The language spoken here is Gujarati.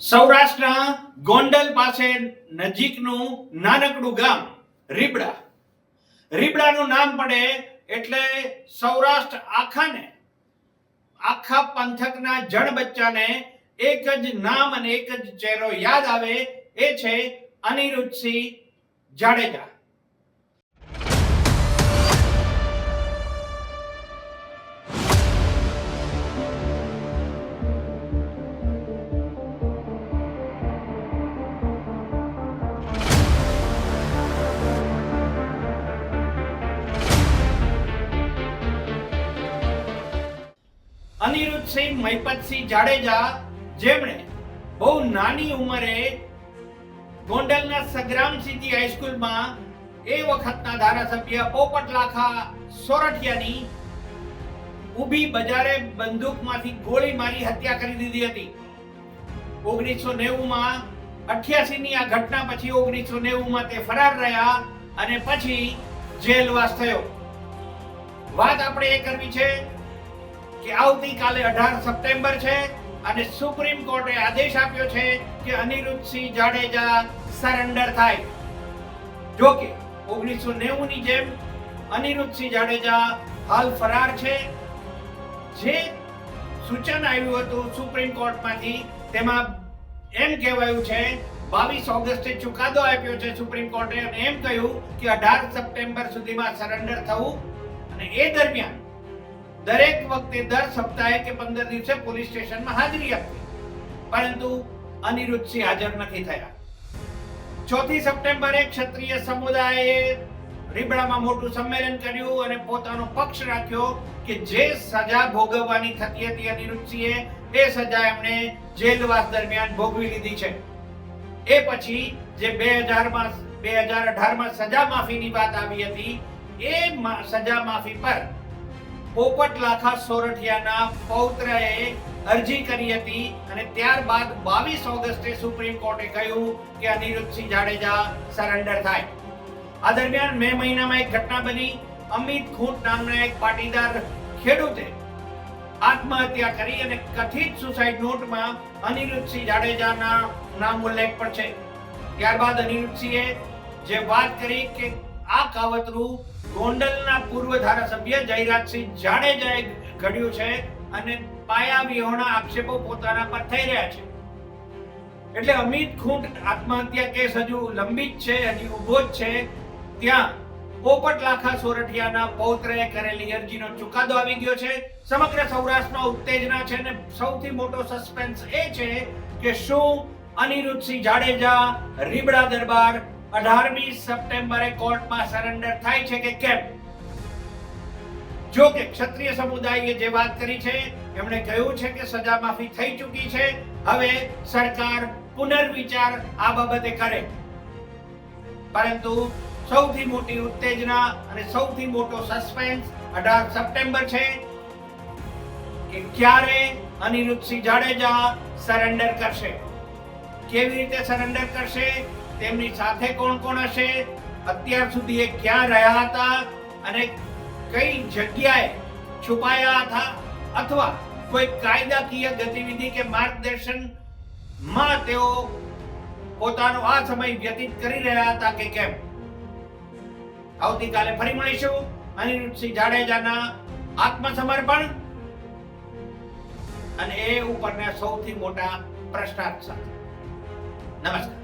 સૌરાષ્ટ્રના ગોંડલ પાસે નજીકનું નાનકડું ગામ, રીબડા. રીબડાનું નામ પડે એટલે સૌરાષ્ટ્ર આખાને, આખા પંથકના જળ બચ્ચાને એક જ નામ અને એક જ ચહેરો યાદ આવે, એ છે અનિરુદ્ધસિંહ જાડેજા. અનિરુદ્ધસિંહ મહિપતસિંહ જાડેજા જેમણે બહુ નાની ઉંમરે ગોંડલના સંગ્રામસિંહજી હાઈસ્કૂલમાં એ વખતના ધારાસભ્ય પોપટ લાખા સોરઠિયાની ઊભી બજારે બંદૂકમાંથી ગોળી મારી હત્યા કરી દીધી હતી. ઓગણીસો નેવુંમાં અઠ્યાસીની આ ઘટના પછી ઓગણીસો નેવુંમાં તે ફરાર રહ્યા અને પછી જેલવાસ થયો. વાત આપણે એ કરવી છે કે આવતીકાલે અઢાર સપ્ટેમ્બર છે અને સુપ્રીમ કોર્ટે આદેશ આપ્યો છે કે અનિરુદ્ધસિંહ જાડેજા સરેન્ડર થાય. જો કે ઓગણીસો નેવું ની જેમ અનિરુદ્ધસિંહ જાડેજા હાલ ફરાર છે. જે સૂચન આવ્યું હતું સુપ્રીમ કોર્ટમાંથી, તેમાં એમ કહેવાયું છે, બાવીસ ઓગસ્ટે ચુકાદો આપ્યો છે સુપ્રીમ કોર્ટે અને એમ કહ્યું કે અઢાર સપ્ટેમ્બર સુધીમાં સરેન્ડર થવું અને એ દરમિયાન દરેક વખતે દર સપ્તાહે કે પંદર દિવસે પોલીસ સ્ટેશનમાં હાજરી આપી પરંતુ અનિરુદ્ધસિંહ હાજર નથી થયા. ચોથી સપ્ટેમ્બરે ક્ષત્રિય સમુદાયે રીબડામાં મોટું સંમેલન કર્યું અને પોતાનો પક્ષ રાખ્યો કે જે સજા ભોગવવાની થતી હતી અનિરુદ્ધસિંહે એ સજા એમણે જેલવાસ દરમિયાન ભોગવી લીધી છે. એ પછી જે બે હજારમાં બે હજાર અઢારમાં સજા માફીની વાત આવી હતી, એ સજા માફી પર પોપટ લાખા સોરઠિયાના પૌત્રએ અરજી કરી હતી અને ત્યારબાદ બાવીસ ઓગસ્ટે સુપ્રીમ કોર્ટે કહ્યું કે અનિરુદ્ધસિંહ જાડેજા સરેન્ડર થાય. આ દરમિયાન મે મહિનામાં એક ઘટના બની. અમિત ખૂંટ નામના એક પાટીદાર ખેડૂતે આત્મહત્યા કરી અને કથિત સુસાઇડ નોટમાં અનિરુદ્ધસિંહ જાડેજાના નામ ઉલ્લેખ પણ છે. ત્યારબાદ અનિરુદ્ધસિંહે જે વાત કરી કે આ કાવતરું ગોંડલના પૂર્વ ધારાસભ્ય જયરાજસિંહ જાડેજાએ ઘડ્યું છે અને પાયા વિહોણા આક્ષેપો પોતાના પર થઈ રહ્યા છે. એટલે અમિત ખૂંટ આત્મહત્યા કેસ હજુ લંબિત છે, હજી ઊભો જ છે. ત્યાં પોપટ લાખા સોરઠિયાના પૌત્રએ કરેલી અરજીનો ચુકાદો આવી ગયો છે. સમગ્ર સૌરાષ્ટ્રમાં ઉત્તેજના છે અને સૌથી મોટો સસ્પેન્સ એ છે કે શું અનિરુદ્ધસિંહ જાડેજા રીબડા દરબાર અઢારમી સપ્ટેમ્બરે કોર્ટમાં સરેન્ડર થાય છે કે કેમ? જો કે ક્ષત્રિય સમુદાયે જે વાત કરી છે, એમણે કહ્યું છે કે સજા માફી થઈ ચૂકી છે. હવે સરકાર પુનર્વિચાર આ બાબતે કરે. પરંતુ સૌથી મોટી ઉત્તેજના અને સૌથી મોટો સસ્પેન્સ અઢાર સપ્ટેમ્બર છે કે ક્યારે અનિરુદ્ધસિંહ જાડેજા સરેન્ડર કરશે? કેવી રીતે સરેન્ડર કરશે? તેમની સાથે કોણ કોણ હશે? અત્યાર સુધી એ ક્યાં રહ્યા હતા અને કઈ જગ્યાએ છુપાયા હતા? અથવા કોઈ કાયદાકીય ગતિવિધિ કે માર્ગદર્શનમાં તેઓ પોતાનો આ સમય વ્યતીત કરી રહ્યા હતા કે કેમ? આવતીકાલે ફરી મળીશું. અનિરુદ્ધસિંહ જાડેજાના આત્મસમર્પણ અને એ ઉપરના સૌથી મોટા પ્રશ્નાર્થ સાથે. નમસ્કાર.